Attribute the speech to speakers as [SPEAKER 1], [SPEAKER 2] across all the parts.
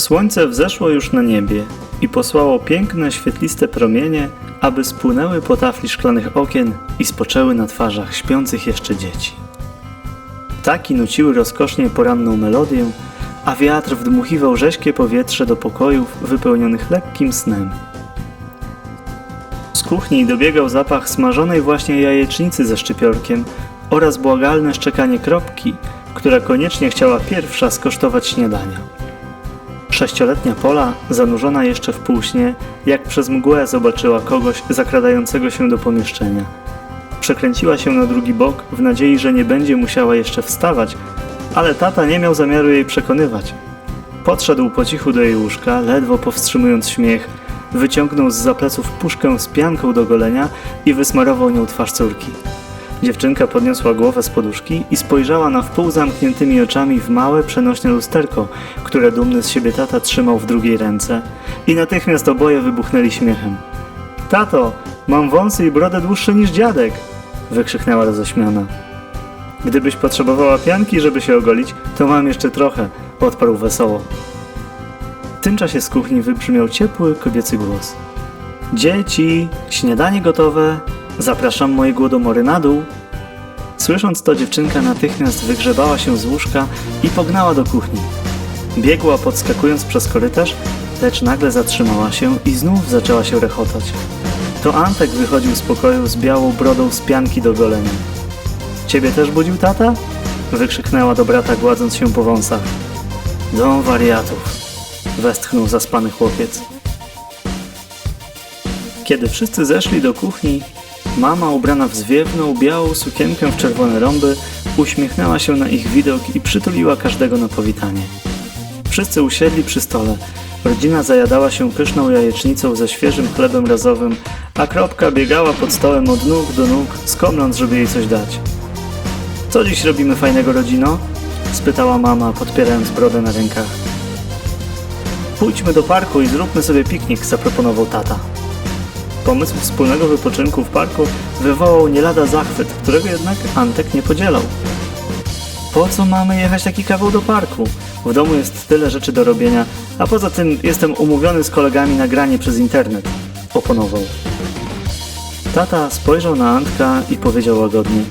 [SPEAKER 1] Słońce wzeszło już na niebie i posłało piękne, świetliste promienie, aby spłynęły po tafli szklanych okien i spoczęły na twarzach śpiących jeszcze dzieci. Ptaki nuciły rozkosznie poranną melodię, a wiatr wdmuchiwał rześkie powietrze do pokojów wypełnionych lekkim snem. Z kuchni dobiegał zapach smażonej właśnie jajecznicy ze szczypiorkiem oraz błagalne szczekanie kropki, która koniecznie chciała pierwsza skosztować śniadania. Sześcioletnia Pola, zanurzona jeszcze w półśnie, jak przez mgłę zobaczyła kogoś zakradającego się do pomieszczenia. Przekręciła się na drugi bok w nadziei, że nie będzie musiała jeszcze wstawać, ale tata nie miał zamiaru jej przekonywać. Podszedł po cichu do jej łóżka, ledwo powstrzymując śmiech, wyciągnął z zapleców puszkę z pianką do golenia i wysmarował nią twarz córki. Dziewczynka podniosła głowę z poduszki i spojrzała na wpół zamkniętymi oczami w małe, przenośne lusterko, które dumny z siebie tata trzymał w drugiej ręce i natychmiast oboje wybuchnęli śmiechem. Tato, mam wąsy i brodę dłuższe niż dziadek! wykrzyknęła roześmiana. Gdybyś potrzebowała pianki, żeby się ogolić, to mam jeszcze trochę, odparł wesoło. W tym czasie z kuchni wybrzmiał ciepły kobiecy głos. Dzieci, śniadanie gotowe, zapraszam moje głodomory na dół. Słysząc to, dziewczynka natychmiast wygrzebała się z łóżka i pognała do kuchni. Biegła podskakując przez korytarz, lecz nagle zatrzymała się i znów zaczęła się rechotać. To Antek wychodził z pokoju z białą brodą z pianki do golenia. Ciebie też budził tata? Wykrzyknęła do brata, gładząc się po wąsach. Dom wariatów, westchnął zaspany chłopiec. Kiedy wszyscy zeszli do kuchni, mama ubrana w zwiewną, białą sukienkę w czerwone rąby uśmiechnęła się na ich widok i przytuliła każdego na powitanie. Wszyscy usiedli przy stole. Rodzina zajadała się pyszną jajecznicą ze świeżym chlebem razowym, a Kropka biegała pod stołem od nóg do nóg, skomląc, żeby jej coś dać. Co dziś robimy fajnego, rodzino? spytała mama, podpierając brodę na rękach. Pójdźmy do parku i zróbmy sobie piknik, zaproponował tata. Pomysł wspólnego wypoczynku w parku wywołał nie lada zachwyt, którego jednak Antek nie podzielał. Po co mamy jechać taki kawał do parku? W domu jest tyle rzeczy do robienia, a poza tym jestem umówiony z kolegami na granie przez internet. Oponował. Tata spojrzał na Antka i powiedział łagodnie.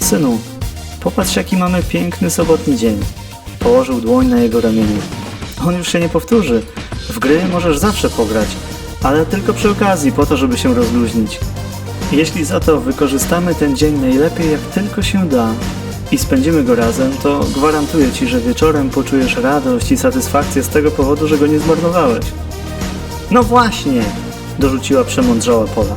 [SPEAKER 1] Synu, popatrz jaki mamy piękny sobotni dzień. Położył dłoń na jego ramieniu. On już się nie powtórzy. W gry możesz zawsze pograć, ale tylko przy okazji, po to, żeby się rozluźnić. Jeśli za to wykorzystamy ten dzień najlepiej jak tylko się da i spędzimy go razem, to gwarantuję Ci, że wieczorem poczujesz radość i satysfakcję z tego powodu, że go nie zmarnowałeś. No właśnie! dorzuciła przemądrzała Pola.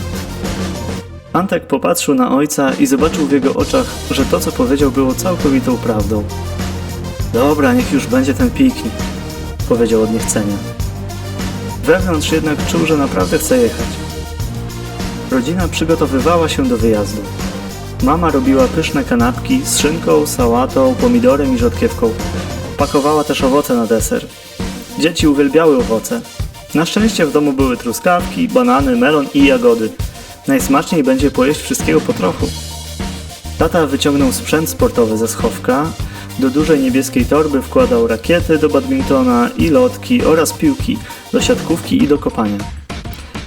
[SPEAKER 1] Antek popatrzył na ojca i zobaczył w jego oczach, że to, co powiedział, było całkowitą prawdą. Dobra, niech już będzie ten piknik, powiedział od niechcenia. Wewnątrz jednak czuł, że naprawdę chce jechać. Rodzina przygotowywała się do wyjazdu. Mama robiła pyszne kanapki z szynką, sałatą, pomidorem i rzodkiewką. Pakowała też owoce na deser. Dzieci uwielbiały owoce. Na szczęście w domu były truskawki, banany, melon i jagody. Najsmaczniej będzie pojeść wszystkiego po trochu. Tata wyciągnął sprzęt sportowy ze schowka. Do dużej niebieskiej torby wkładał rakiety do badmintona i lotki oraz piłki do siatkówki i do kopania.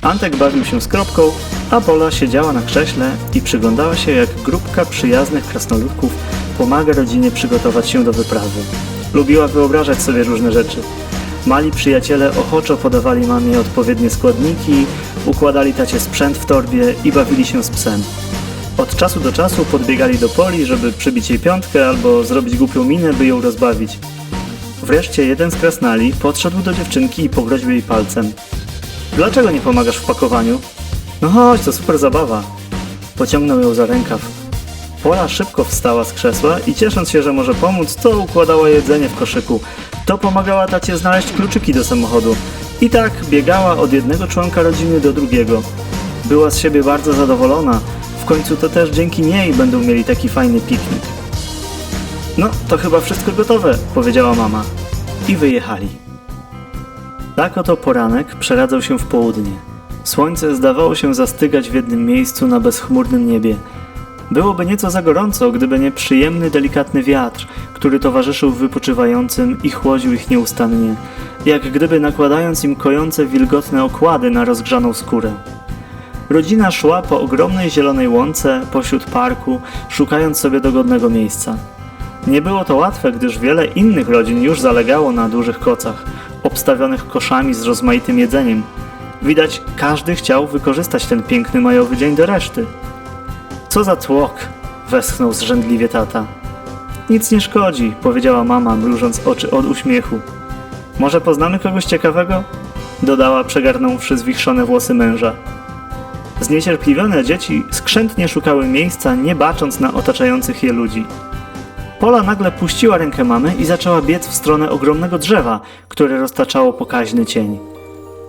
[SPEAKER 1] Antek bawił się z kropką, a Pola siedziała na krześle i przyglądała się jak grupka przyjaznych krasnoludków pomaga rodzinie przygotować się do wyprawy. Lubiła wyobrażać sobie różne rzeczy. Mali przyjaciele ochoczo podawali mamie odpowiednie składniki, układali tacie sprzęt w torbie i bawili się z psem. Od czasu do czasu podbiegali do Poli, żeby przybić jej piątkę albo zrobić głupią minę, by ją rozbawić. Wreszcie jeden z krasnali podszedł do dziewczynki i pogroził jej palcem. Dlaczego nie pomagasz w pakowaniu? No chodź, to super zabawa. Pociągnął ją za rękaw. Pola szybko wstała z krzesła i ciesząc się, że może pomóc, to układała jedzenie w koszyku. To pomagała tacie znaleźć kluczyki do samochodu. I tak biegała od jednego członka rodziny do drugiego. Była z siebie bardzo zadowolona. W końcu to też dzięki niej będą mieli taki fajny piknik. No, to chyba wszystko gotowe, powiedziała mama. I wyjechali. Tak oto poranek przeradzał się w południe. Słońce zdawało się zastygać w jednym miejscu na bezchmurnym niebie. Byłoby nieco za gorąco, gdyby nie przyjemny, delikatny wiatr, który towarzyszył wypoczywającym i chłodził ich nieustannie, jak gdyby nakładając im kojące wilgotne okłady na rozgrzaną skórę. Rodzina szła po ogromnej zielonej łące pośród parku, szukając sobie dogodnego miejsca. Nie było to łatwe, gdyż wiele innych rodzin już zalegało na dużych kocach, obstawionych koszami z rozmaitym jedzeniem. Widać, każdy chciał wykorzystać ten piękny majowy dzień do reszty. Co za tłok! westchnął zrzędliwie tata. Nic nie szkodzi, powiedziała mama, mrużąc oczy od uśmiechu. Może poznamy kogoś ciekawego? Dodała, przegarnąwszy zwichrzone włosy męża. Zniecierpliwione dzieci skrzętnie szukały miejsca, nie bacząc na otaczających je ludzi. Pola nagle puściła rękę mamy i zaczęła biec w stronę ogromnego drzewa, które roztaczało pokaźny cień.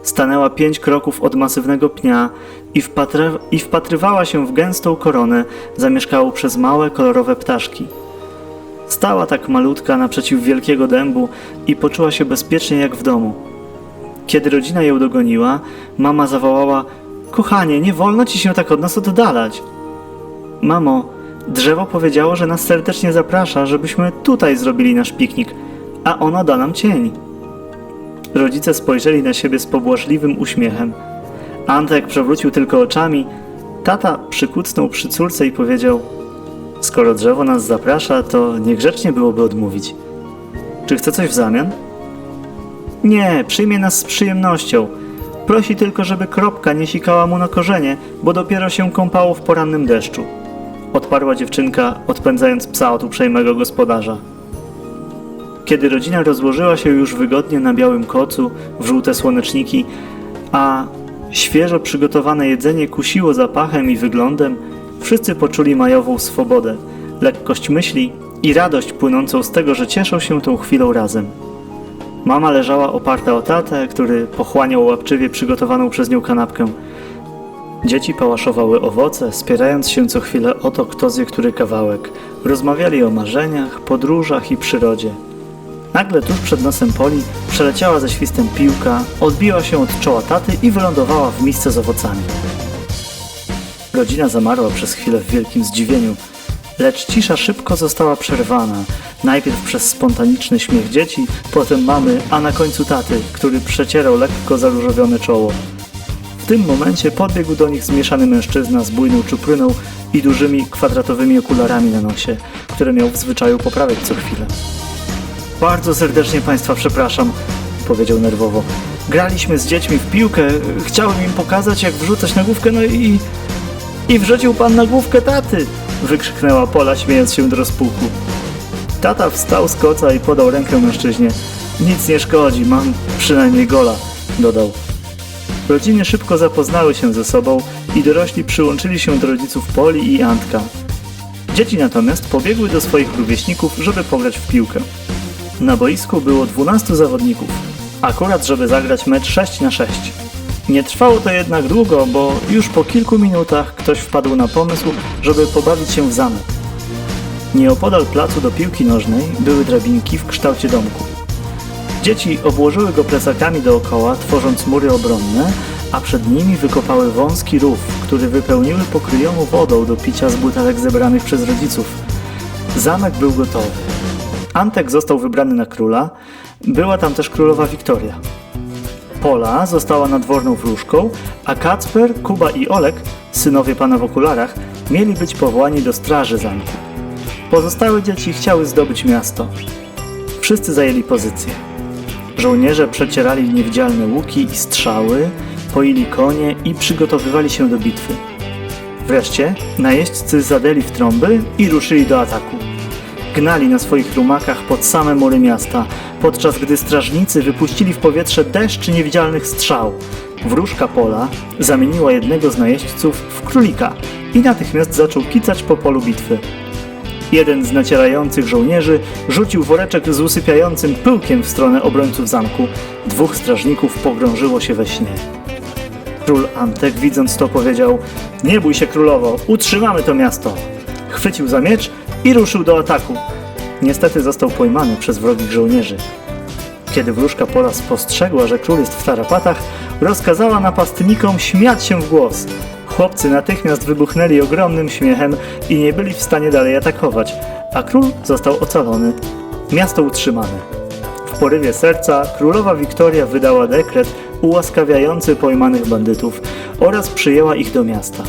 [SPEAKER 1] Stanęła pięć kroków od masywnego pnia i, wpatry i wpatrywała się w gęstą koronę zamieszkałą przez małe, kolorowe ptaszki. Stała tak malutka naprzeciw wielkiego dębu i poczuła się bezpiecznie jak w domu. Kiedy rodzina ją dogoniła, mama zawołała: Kochanie, nie wolno ci się tak od nas oddalać. Mamo, drzewo powiedziało, że nas serdecznie zaprasza, żebyśmy tutaj zrobili nasz piknik, a ono da nam cień. Rodzice spojrzeli na siebie z pobłażliwym uśmiechem. Antek przewrócił tylko oczami. Tata przykucnął przy córce i powiedział: Skoro drzewo nas zaprasza, to niegrzecznie byłoby odmówić. Czy chce coś w zamian? Nie, przyjmie nas z przyjemnością. Prosi tylko, żeby kropka nie sikała mu na korzenie, bo dopiero się kąpało w porannym deszczu. Odparła dziewczynka, odpędzając psa od uprzejmego gospodarza. Kiedy rodzina rozłożyła się już wygodnie na białym kocu, w żółte słoneczniki, a świeżo przygotowane jedzenie kusiło zapachem i wyglądem, wszyscy poczuli majową swobodę, lekkość myśli i radość płynącą z tego, że cieszą się tą chwilą razem. Mama leżała oparta o tatę, który pochłaniał łapczywie przygotowaną przez nią kanapkę. Dzieci pałaszowały owoce, spierając się co chwilę o to, kto zje który kawałek. Rozmawiali o marzeniach, podróżach i przyrodzie. Nagle tuż przed nosem Poli przeleciała ze świstem piłka, odbiła się od czoła taty i wylądowała w misce z owocami. Rodzina zamarła przez chwilę w wielkim zdziwieniu, lecz cisza szybko została przerwana. Najpierw przez spontaniczny śmiech dzieci, potem mamy, a na końcu taty, który przecierał lekko zaróżowione czoło. W tym momencie podbiegł do nich zmieszany mężczyzna z bujną czupryną i dużymi kwadratowymi okularami na nosie, które miał w zwyczaju poprawiać co chwilę. Bardzo serdecznie Państwa przepraszam, powiedział nerwowo. Graliśmy z dziećmi w piłkę, chciałem im pokazać jak wrzucać nagłówkę, no i... I wrzucił Pan nagłówkę taty! Wykrzyknęła Pola, śmiejąc się do rozpuku. Tata wstał z koca i podał rękę mężczyźnie. Nic nie szkodzi, mam przynajmniej gola, dodał. Rodziny szybko zapoznały się ze sobą i dorośli przyłączyli się do rodziców Poli i Antka. Dzieci natomiast pobiegły do swoich rówieśników, żeby pograć w piłkę. Na boisku było 12 zawodników, akurat żeby zagrać mecz 6 na 6. Nie trwało to jednak długo, bo już po kilku minutach ktoś wpadł na pomysł, żeby pobawić się w zamek. Nieopodal placu do piłki nożnej były drabinki w kształcie domku. Dzieci obłożyły go plecakami dookoła, tworząc mury obronne, a przed nimi wykopały wąski rów, który wypełniły pokryjomu wodą do picia z butelek zebranych przez rodziców. Zamek był gotowy. Antek został wybrany na króla, była tam też królowa Wiktoria. Pola została nadworną wróżką, a Kacper, Kuba i Olek, synowie pana w okularach, mieli być powołani do straży zamku. Pozostałe dzieci chciały zdobyć miasto. Wszyscy zajęli pozycję. Żołnierze przecierali niewidzialne łuki i strzały, poili konie i przygotowywali się do bitwy. Wreszcie najeźdźcy zadeli w trąby i ruszyli do ataku. Gnali na swoich rumakach pod same mury miasta, podczas gdy strażnicy wypuścili w powietrze deszcz niewidzialnych strzał. Wróżka Pola zamieniła jednego z najeźdźców w królika i natychmiast zaczął kicać po polu bitwy. Jeden z nacierających żołnierzy rzucił woreczek z usypiającym pyłkiem w stronę obrońców zamku. Dwóch strażników pogrążyło się we śnie. Król Antek, widząc to, powiedział: Nie bój się, królowo, utrzymamy to miasto. Chwycił za miecz i ruszył do ataku. Niestety został pojmany przez wrogich żołnierzy. Kiedy wróżka Pola spostrzegła, że król jest w tarapatach, rozkazała napastnikom śmiać się w głos. Chłopcy natychmiast wybuchnęli ogromnym śmiechem i nie byli w stanie dalej atakować, a król został ocalony. Miasto utrzymane. W porywie serca królowa Wiktoria wydała dekret ułaskawiający pojmanych bandytów oraz przyjęła ich do miasta,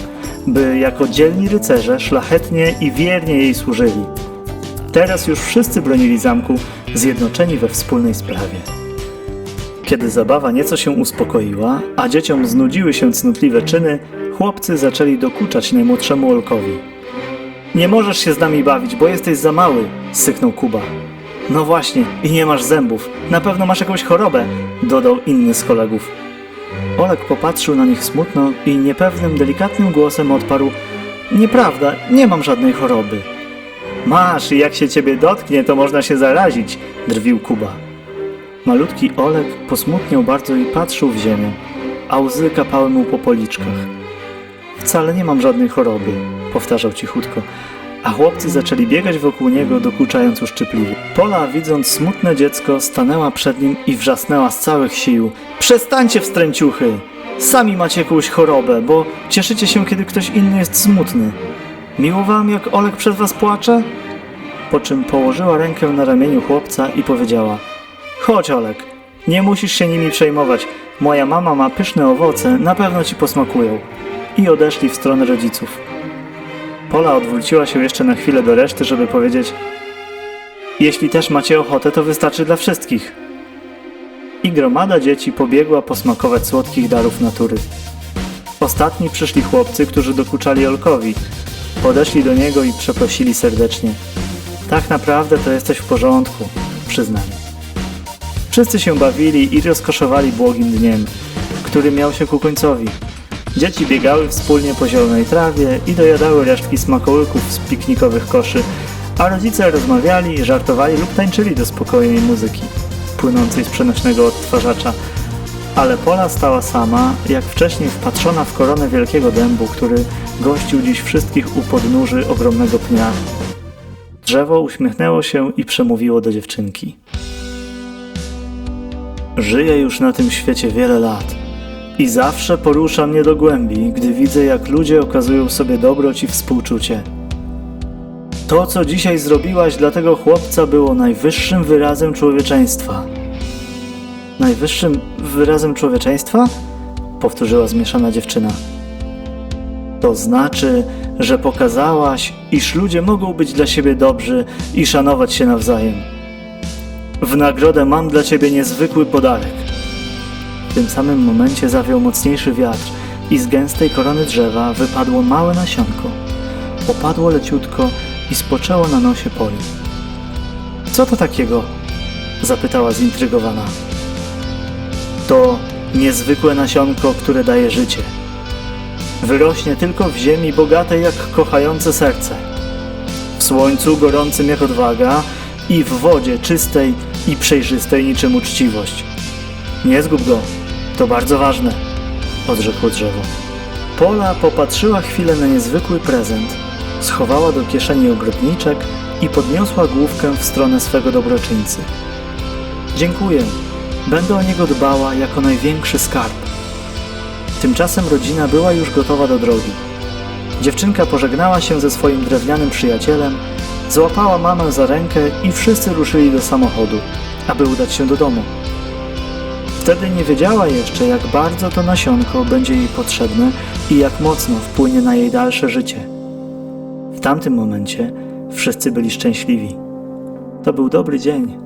[SPEAKER 1] by jako dzielni rycerze szlachetnie i wiernie jej służyli. Teraz już wszyscy bronili zamku, zjednoczeni we wspólnej sprawie. Kiedy zabawa nieco się uspokoiła, a dzieciom znudziły się cnotliwe czyny, chłopcy zaczęli dokuczać najmłodszemu Olkowi. Nie możesz się z nami bawić, bo jesteś za mały, syknął Kuba. No właśnie, i nie masz zębów. Na pewno masz jakąś chorobę, dodał inny z kolegów. Olek popatrzył na nich smutno i niepewnym, delikatnym głosem odparł: Nieprawda, nie mam żadnej choroby. Masz i jak się ciebie dotknie, to można się zarazić, drwił Kuba. Malutki Olek posmutniał bardzo i patrzył w ziemię, a łzy kapały mu po policzkach. Wcale nie mam żadnej choroby, powtarzał cichutko, a chłopcy zaczęli biegać wokół niego, dokuczając uszczypliwie. Pola, widząc smutne dziecko, stanęła przed nim i wrzasnęła z całych sił. Przestańcie wstręciuchy! Sami macie jakąś chorobę, bo cieszycie się, kiedy ktoś inny jest smutny. Miło wam, jak Olek przed was płacze? Po czym położyła rękę na ramieniu chłopca i powiedziała Chodź Olek, nie musisz się nimi przejmować. Moja mama ma pyszne owoce, na pewno ci posmakują. I odeszli w stronę rodziców. Pola odwróciła się jeszcze na chwilę do reszty, żeby powiedzieć Jeśli też macie ochotę, to wystarczy dla wszystkich. I gromada dzieci pobiegła posmakować słodkich darów natury. Ostatni przyszli chłopcy, którzy dokuczali Olkowi. Podeszli do niego i przeprosili serdecznie. Tak naprawdę to jesteś w porządku, przyznali. Wszyscy się bawili i rozkoszowali błogim dniem, który miał się ku końcowi. Dzieci biegały wspólnie po zielonej trawie i dojadały resztki smakołyków z piknikowych koszy, a rodzice rozmawiali, żartowali lub tańczyli do spokojnej muzyki, płynącej z przenośnego odtwarzacza. Ale Pola stała sama, jak wcześniej wpatrzona w koronę wielkiego dębu, który gościł dziś wszystkich u podnóży ogromnego pnia. Drzewo uśmiechnęło się i przemówiło do dziewczynki. Żyję już na tym świecie wiele lat i zawsze porusza mnie do głębi, gdy widzę, jak ludzie okazują sobie dobroć i współczucie. To, co dzisiaj zrobiłaś dla tego chłopca, było najwyższym wyrazem człowieczeństwa. Najwyższym wyrazem człowieczeństwa? Powtórzyła zmieszana dziewczyna. To znaczy, że pokazałaś, iż ludzie mogą być dla siebie dobrzy i szanować się nawzajem. W nagrodę mam dla ciebie niezwykły podarek. W tym samym momencie zawiał mocniejszy wiatr i z gęstej korony drzewa wypadło małe nasionko. Opadło leciutko i spoczęło na nosie Poli. Co to takiego? zapytała zintrygowana. To niezwykłe nasionko, które daje życie. Wyrośnie tylko w ziemi bogatej jak kochające serce. W słońcu gorącym jak odwaga i w wodzie czystej i przejrzystej niczym uczciwość. Nie zgub go, to bardzo ważne, odrzekło drzewo. Pola popatrzyła chwilę na niezwykły prezent, schowała do kieszeni ogrodniczek i podniosła główkę w stronę swego dobroczyńcy. Dziękuję, będę o niego dbała jako największy skarb. Tymczasem rodzina była już gotowa do drogi. Dziewczynka pożegnała się ze swoim drewnianym przyjacielem, złapała mamę za rękę i wszyscy ruszyli do samochodu, aby udać się do domu. Wtedy nie wiedziała jeszcze, jak bardzo to nasionko będzie jej potrzebne i jak mocno wpłynie na jej dalsze życie. Tamtym momencie wszyscy byli szczęśliwi. To był dobry dzień.